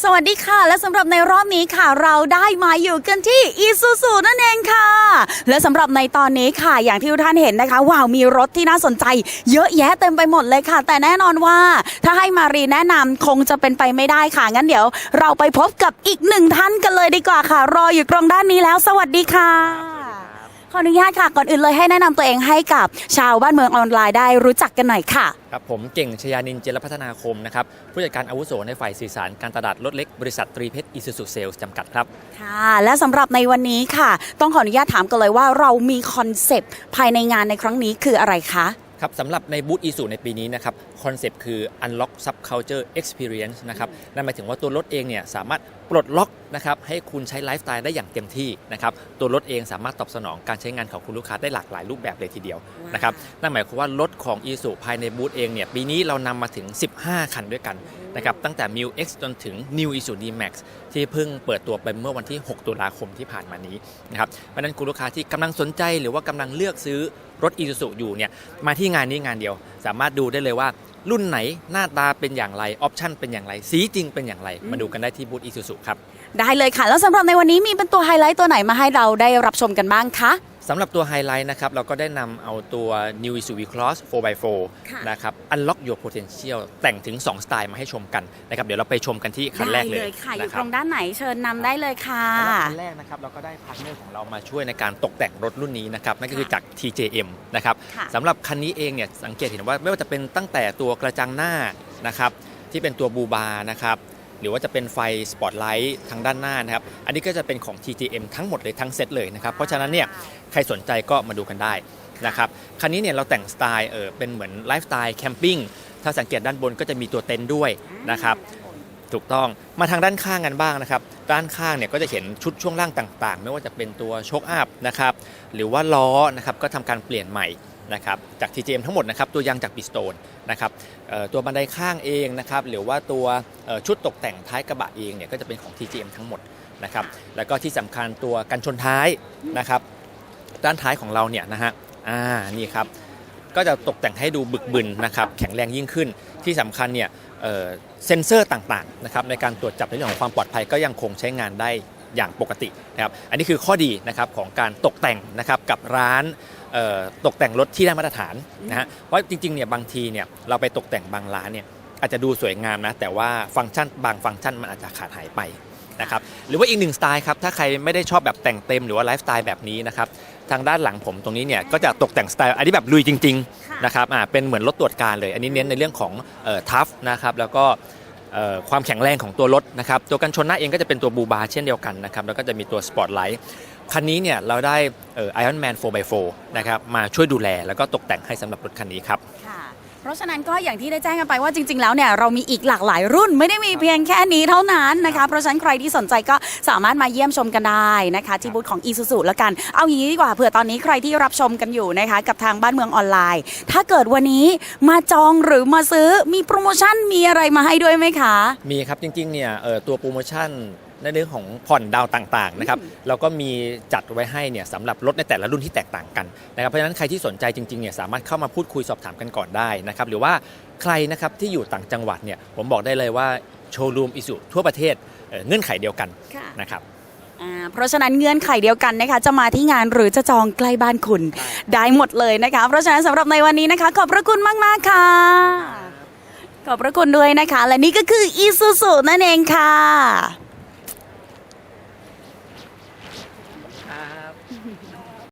สวัสดีค่ะ และสำหรับในรอบนี้ค่ะ เราได้มาอยู่กันที่อีซูซูนั่นเองค่ะ และสำหรับในตอนนี้ค่ะ อย่างที่ทุกท่านเห็นนะคะว้าวมีรถที่น่าสนใจ เยอะแยะเต็มไปหมดเลยค่ะ แต่แน่นอนว่า ถ้าให้มารีแนะนำคงจะเป็นไปไม่ได้ค่ะ งั้นเดี๋ยว เราไปพบกับอีกหนึ่งท่านกันเลยดีกว่าค่ะ รออยู่ตรงด้านนี้แล้ว สวัสดีค่ะ ขออนุญาตค่ะ ก่อนอื่นเลยให้แนะนำตัวเองให้กับชาวบ้านเมืองออนไลน์ได้รู้จักกันหน่อยค่ะ ครับผมเก่งชยานินเจรพัฒนาคมนะครับผู้จัดการอาวุโสในฝ่ายสื่อสารการตลาดรถเล็กบริษัทตรีเพชรอิสุสุเซลส์จำกัดครับ ค่ะ และสำหรับในวันนี้ค่ะ ต้องขออนุญาตถามกันเลยว่าเรามีคอนเซปต์ภายในงานในครั้งนี้คืออะไรคะ ครับสำหรับในบูธอีสุในปีนี้นะครับคอนเซปต์คือ unlock subculture experience นะครับนั่นหมายถึงว่าตัวรถเองเนี่ยสามารถ ปลดล็อกนะครับให้คุณใช้ไลฟ์สไตล์ได้อย่างเต็มที่นะครับตัวรถเองสามารถตอบสนองการใช้งานของคุณลูกค้าได้หลากหลายรูปแบบเลยทีเดียวว้าวนะครับนั่นหมายความว่ารถของอีสุภายในบูธเองเนี่ยปีนี้เรานำมาถึง 15 คันด้วยกันนะครับตั้งแต่ m i l X จนถึง New Isuzu D-Max ที่เพิ่งเปิดตัวไปเมื่อวันที่ 6 ตุลาคมที่ผ่านมานี้นะครับเพราะฉะนั้นคุณลูกค้าที่กำลังสนใจหรือว่ากำลังเลือกซื้อรถ Isuzu อยู่เนี่ยมาที่งานนี้งานเดียว สามารถดูได้เลยว่า รุ่นไหนหน้าตาเป็นอย่างไรออปชั่นเป็นอย่างไร สีจริงเป็นอย่างไร มาดูกันได้ที่บูธ Isuzu ครับ ได้เลยค่ะ แล้วสำหรับในวันนี้มีเป็นตัวไฮไลท์ตัวไหนมาให้เราได้รับชมกันบ้างคะ สำหรับตัวไฮไลท์นะครับเราก็ได้นำเอาตัว New Isuzu V-Cross 4x4 ค่ะนะครับ Unlock Your Potential แต่งถึง 2 สไตล์มาให้ชมกันนะครับเดี๋ยวเราไปชมกันที่คันแรกเลยได้ค่ะอยู่นะคตรัรงด้านไหนเชิญนำได้เลยค่ะสำหรับคันแรกนะครับเราก็ได้พาร์ทเนอร์ของเรามาช่วยในการตกแต่งรถรุ่นนี้นะครับนั่นก็คือจาก TJM นะครับค่ะสำหรับคันนี้เองเนี่ยสังเกตเห็นว่าไม่ว่าจะเป็นตั้งแต่ตัวกระจังหน้านะครับที่เป็นตัวบูบาร์นะครับ หรือว่าจะเป็นไฟสปอตไลท์ทางด้านหน้านะครับ อันนี้ก็จะเป็นของ TJM ทั้งหมดเลยทั้งเซตเลยนะครับ เพราะฉะนั้นเนี่ยใครสนใจก็มาดูกันได้นะครับ คันนี้เนี่ยเราแต่งสไตล์เออเป็นเหมือนไลฟ์สไตล์แคมปิ้ง ถ้าสังเกตด้านบนก็จะมีตัวเต็นท์ด้วยนะครับ ถูกต้อง มาทางด้านข้างกันบ้างนะครับ ด้านข้างเนี่ยก็จะเห็นชุดช่วงล่างต่างๆ ไม่ว่าจะเป็นตัวโชคอัพนะครับ หรือว่าล้อนะครับก็ทำการเปลี่ยนใหม่ นะครับจาก TGM ทั้งหมดนะครับตัวยางจากบิสโตนนะครับตัวบันไดข้างเองนะครับหรือว่าตัวชุดตกแต่งท้ายกระบะเองเนี่ยก็จะเป็นของ TGM ทั้งหมดนะครับแล้วก็ที่สำคัญตัวกันชนท้ายนะครับด้านท้ายของเราเนี่ยนะฮะอ่านี่ครับก็จะตกแต่งให้ดูบึกบึนนะครับแข็งแรงยิ่งขึ้นที่สำคัญเนี่ยเอ่อเซ็นเซอร์ต่างๆนะครับในการตรวจจับในเรื่องของความปลอดภัยก็ยังคงใช้งานได้ อย่างปกตินะครับอันนี้คือข้อดีนะครับของการตกแต่งนะครับกับร้านตกแต่งรถที่ได้มาตรฐานนะฮะเพราะจริงๆเนี่ยบางทีเนี่ยเราไปตกแต่งบางร้านเนี่ยอาจจะดูสวยงามนะแต่ว่าฟังก์ชันบางฟังก์ชันมันอาจจะขาดหายไปนะครับหรือว่าอีกหนึ่งสไตล์ครับถ้าใครไม่ได้ชอบแบบแต่งเต็มหรือว่าไลฟ์สไตล์แบบนี้นะครับทางด้านหลังผมตรงนี้เนี่ยก็จะตกแต่งสไตล์อันนี้แบบลุยจริงๆนะครับอ่าเป็นเหมือนรถตรวจการเลย อันนี้เน้นในเรื่องของทัฟนะครับแล้วก็ ความแข็งแรงของตัวรถนะครับตัวกันชนหน้าเองก็จะเป็นตัวบูบาเช่นเดียวกันนะครับแล้วก็จะมีตัวสปอตไลท์คันนี้เนี่ยเราได้ไอออนแมน 4x4 นะครับมาช่วยดูแลแล้วก็ตกแต่งให้สำหรับรถคันนี้ครับค่ะ เพราะฉะนั้นก็อย่างที่ได้แจ้งกันไปว่าจริง ๆ แล้วเนี่ยเรามีอีกหลากหลายรุ่น ไม่ได้มีเพียงแค่นี้เท่านั้นนะคะเพราะฉะนั้นใครที่สนใจก็สามารถมาเยี่ยมชมกันได้นะคะ ที่บูธของ i s u z u แล้วกัน เอาอย่างนี้ดีกว่าเผื่อตอนนี้ใครที่รับชมกันอยู่นะคะ กับทางบ้านเมืองออนไลน์ ถ้าเกิดวันนี้มาจองหรือมาซื้อมีโปรโมชั่นมีอะไรมาให้ด้วยไหมคะ มีครับจริงๆเนี่ยเอ่อตัวโปรโมชั่น ในเรื่องของผ่อนดาวต่างๆนะครับเราก็มีจัดไว้ให้เนี่ยสำหรับรถในแต่ละรุ่นที่แตกต่างกันนะครับเพราะฉะนั้นใครที่สนใจจริงๆเนี่ยสามารถเข้ามาพูดคุยสอบถามกันก่อนได้นะครับหรือว่าใครนะครับที่อยู่ต่างจังหวัดเนี่ยผมบอกได้เลยว่าโชว์รูมอิสุทั่วประเทศเอ่อเงื่อนไขเดียวกันค่ะนะครับอ่าเพราะฉะนั้นเงื่อนไขเดียวกันนะคะจะมาที่งานหรือจะจองใกล้บ้านคุณได้หมดเลยนะคะเพราะฉะนั้นสำหรับในวันนี้นะคะ ขอบพระคุณมาก ๆ ค่ะ ขอบพระคุณด้วยนะคะ และนี่ก็คืออีซูซูนั่นเองค่ะ